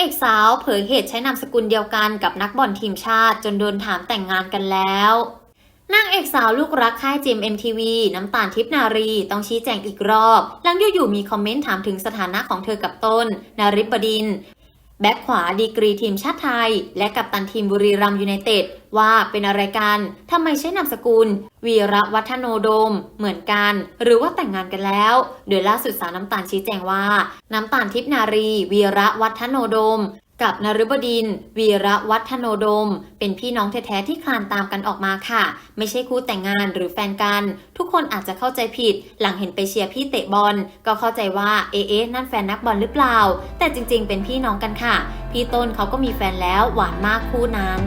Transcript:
เอกสาวเผยเหตุใช้นามสกุลเดียวกันกับนักบอลทีมชาติ จนโดนถามแต่งงานกันแล้วนางเอกสาวลูกรักค่ายจิม MTV น้ำตาลทิพนารี ต้องชี้แจงอีกรอบ หลังอยู่ๆมีคอมเมนต์ถามถึงสถานะของเธอกับต้น นาริบดิน แบ็คขวาดีกรีทีมชาติไทย และกัปตันทีมบุรีรัมยูไนเต็ดว่าเป็นอะไรกันทำไมใช้นามสกุล วีระวัฒโนโดม เหมือนกัน หรือว่าแต่งงานกันแล้ว โดยล่าสุดสาวน้ำตาลชี้แจงว่า น้ำตาลทิพนารี วีระวัฒโนโดม กับนฤบดิน วีระวัฒโนดม เป็นพี่น้องแท้ๆที่คลานตามกันออกมาค่ะ ไม่ใช่คู่แต่งงานหรือแฟนกัน ทุกคนอาจจะเข้าใจผิด หลังเห็นไปเชียร์พี่เตะบอล ก็เข้าใจว่าเอเอ๊ะนั่นแฟนนักบอลหรือเปล่า แต่จริงๆ เป็นพี่น้องกันค่ะ พี่ต้นเขาก็มีแฟนแล้วหวานมากคู่นั้น